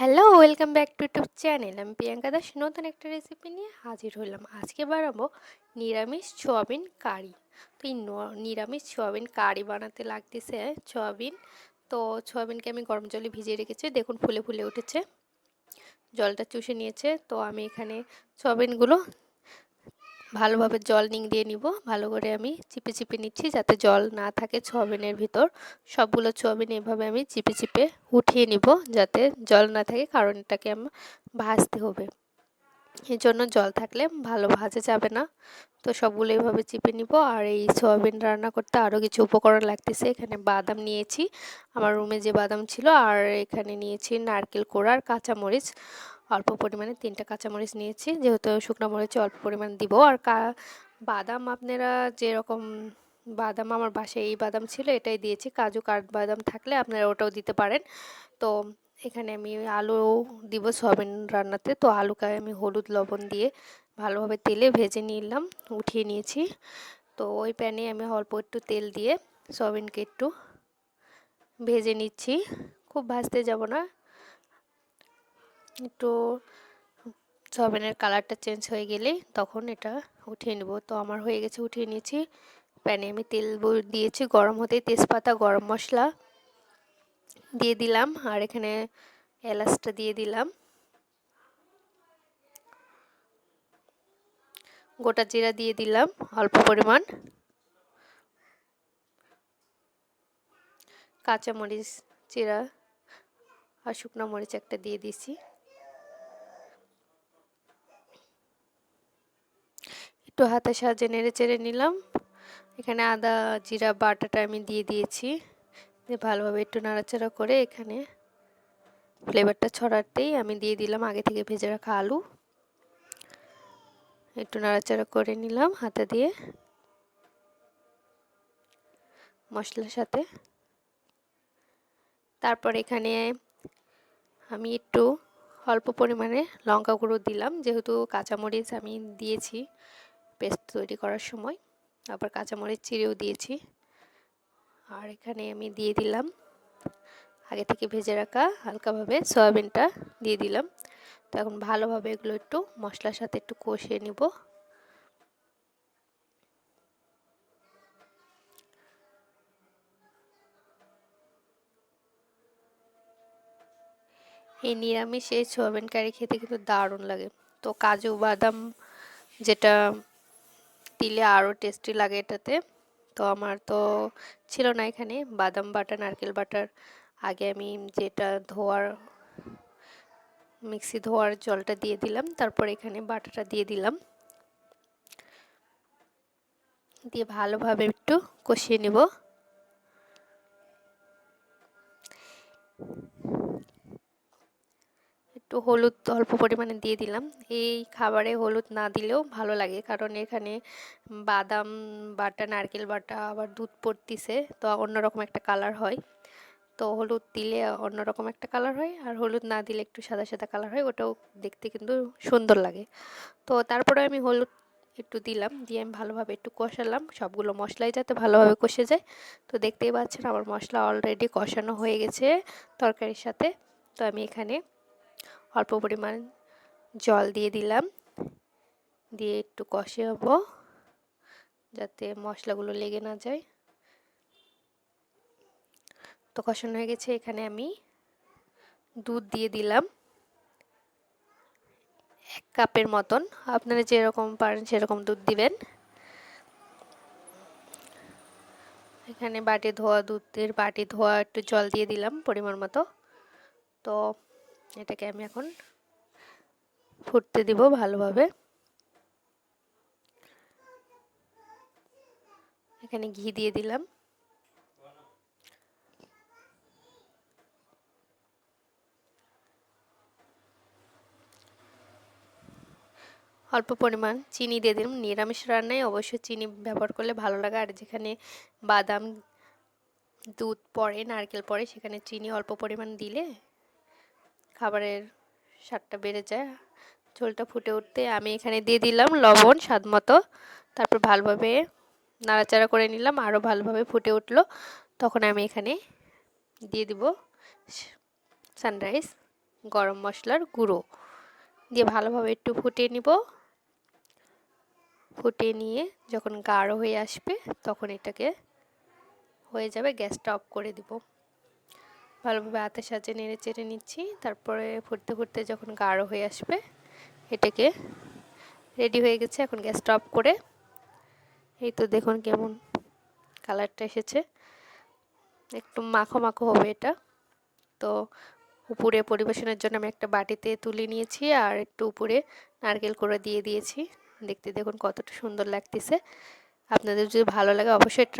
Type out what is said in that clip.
Hello, welcome back to YouTube channel. আমি প্রিয়াঙ্কা দাস, নতুন একটা রেসিপি নিয়ে হাজির হলাম। আজকে বানাবো নিরামিষ সোয়াবিন কারি। তো এই নিরামিষ সোয়াবিন কারি বানাতে লাগতেছে সোয়াবিন। তো সোয়াবিনকে আমি গরম জলে ভিজিয়ে রেখেছি। দেখুন, ফুলে ফুলে উঠেছে। জলটা চুষে নিয়েছে। তো আমি এখানে সোয়াবিনগুলো ভালোভাবে জল নিংড়িয়ে নিব। ভালো করে আমি চিপে চিপে নিচ্ছি যাতে জল না থাকে সোয়াবিনের ভিতর। সবগুলো সোয়াবিন এভাবে আমি চিপে চিপে উঠিয়ে নিব যাতে জল না থাকে, কারণ এটাকে আমার ভাজতে হবে। এর জন্য জল থাকলে ভালো ভাজা যাবে না। তো সবগুলো এভাবে চিপে নিব। আর এই সোয়াবিন রান্না করতে আরও কিছু উপকরণ লাগতেছে। এখানে বাদাম নিয়েছি। আমার রুমে যে বাদাম ছিল, আর এখানে নিয়েছি নারকেল কোড়া আর কাঁচামরিচ। অল্প পরিমাণে তিনটা কাঁচামরিচ নিয়েছি। যেহেতু শুকনো মরিচে অল্প পরিমাণ দিব। আর কা, বাদাম আপনারা যেরকম বাদাম আমার বাসায় এই বাদাম ছিল, এটাই দিয়েছি। কাজু কাঠ বাদাম থাকলে আপনারা ওটাও দিতে পারেন। তো এখানে আমি আলু দিব সয়াবিন রান্নাতে। তো আলুকে আমি হলুদ, লবণ দিয়ে ভালোভাবে তেলে ভেজে নিলাম, উঠিয়ে নিয়েছি। তো ওই প্যানে আমি অল্প একটু তেল দিয়ে সয়াবিনকে একটু ভেজে নিচ্ছি। খুব ভাজতে যাব না। একটু সয়াবিনের কালারটা চেঞ্জ হয়ে গেলেই তখন এটা উঠিয়ে নেব। তো আমার হয়ে গেছে, উঠিয়ে নিয়েছি। প্যানে আমি তেল দিয়েছি গরম হতে। তেজপাতা, গরম মশলা দিয়ে দিলাম আর এখানে এলাচটা দিয়ে দিলাম। গোটা জিরা দিয়ে দিলাম অল্প পরিমাণ। কাঁচামরিচ চিরা আর শুকনো মরিচ একটা দিয়ে দিছি একটু হাতে সাহায্যে নেড়ে চেড়ে নিলাম। এখানে আদা, জিরা, বাটাটা আমি দিয়ে দিয়েছি। ভালোভাবে একটু নাড়াচাড়া করে এখানে ফ্লেভারটা ছড়াতেই আমি দিয়ে দিলাম আগে থেকে ভেজে রাখা আলু। একটু নাড়াচাড়া করে নিলাম হাতে দিয়ে মশলার সাথে। তারপর এখানে আমি একটু অল্প পরিমাণে লঙ্কা গুঁড়ো দিলাম, যেহেতু কাঁচামরিচ আমি দিয়েছি। পেস্ট তৈরি করার সময়, আবার কাঁচামরিচ চিড়েও দিয়েছি। আর এখানে আমি দিয়ে দিলাম, আগে থেকে ভেজে রাখা হালকাভাবে সয়াবিনটা দিয়ে দিলাম। তো এখন ভালোভাবে এগুলো একটু মশলার সাথে একটু কষিয়ে নিব। এই নিরামিষ এই সোয়াবিন কারি খেতে কিন্তু দারুণ লাগে। তো কাজু, বাদাম যেটা দিলে আরও টেস্টি লাগে এটাতে। তো আমার তো ছিল না এখানে। বাদাম বাটার, নারকেল বাটার। আগে আমি যেটা ধোয়ার, মিক্সি ধোয়ার জলটা দিয়ে দিলাম। তারপর এখানে বাটাটা দিয়ে দিলাম। দিয়ে ভালোভাবে একটু কষিয়ে নেব। একটু হলুদ অল্প পরিমাণে দিয়ে দিলাম। এই খাবারে হলুদ না দিলেও ভালো লাগে, কারণ এখানে বাদাম বাটা, নারকেল বাটা আবার দুধ পড়তিছে, তো অন্যরকম একটা কালার হয়। তো হলুদ দিলে অন্যরকম একটা কালার হয়, আর হলুদ না দিলে একটু সাদা সাদা কালার হয়, ওটাও দেখতে কিন্তু সুন্দর লাগে। তো তারপরে আমি হলুদ একটু দিলাম, দিয়ে আমি ভালোভাবে একটু কষালাম, সবগুলো মশলাই যাতে ভালোভাবে কষে যায়। তো দেখতেই পাচ্ছেন আমার মশলা অলরেডি কষানো হয়ে গেছে তরকারির সাথে। তো আমি এখানে অল্প পরিমাণ জল দিয়ে দিলাম। দিয়ে একটু কষে হব যাতে মশলাগুলো লেগে না যায়। তো কষানো হয়ে গেছে, এখানে আমি দুধ দিয়ে দিলাম। এক কাপের মতন। আপনারা যেরকম পারেন সেরকম দুধ দিবেন। এখানে বাটি ধোয়া, দুধের বাটি ধোয়া একটু জল দিয়ে দিলাম পরিমাণ মতো। তো এটাকে আমি এখন ফুটতে দিব ভালোভাবে। এখানে ঘি দিয়ে দিলাম। অল্প পরিমাণ চিনি দিয়ে দিলাম। নিরামিষ রান্নায় অবশ্যই চিনি ব্যবহার করলে ভালো লাগে। আর যেখানে বাদাম দুধ পড়ে, নারকেল পড়ে, সেখানে চিনি অল্প পরিমাণ দিলে খাবারের স্বাদটা বেড়ে যায়। ঝোলটা ফুটে উঠতে আমি এখানে দিয়ে দিলাম লবণ স্বাদ মতো। তারপর ভালোভাবে নাড়াচাড়া করে নিলাম আরও ভালোভাবে ফুটে উঠল। তখন আমি এখানে দিয়ে দিব সানরাইজ গরম মশলার গুঁড়ো। দিয়ে ভালোভাবে একটু ফুটিয়ে নিব। ফুটিয়ে নিয়ে যখন গাঢ় হয়ে আসবে তখন এটাকে হয়ে যাবে গ্যাসটা অফ করে দিব। ভালোভাবে হাতের সাহায্যে নেড়ে চেড়ে নিচ্ছি। তারপরে ফুটতে ফুটতে যখন গাঢ় হয়ে আসবে, এটাকে রেডি হয়ে গেছে। এখন গ্যাসটা অফ করে এই তো দেখুন কেমন কালারটা এসেছে। একটু মাখো মাখো হবে এটা। তো উপরে পরিবেশনের জন্য আমি একটা বাটিতে তুলে নিয়েছি আর একটু উপরে নারকেল করে দিয়ে দিয়েছি। দেখতে দেখুন কতটা সুন্দর লাগতেছে। আপনাদের যদি ভালো লাগে অবশ্যই ট্রাই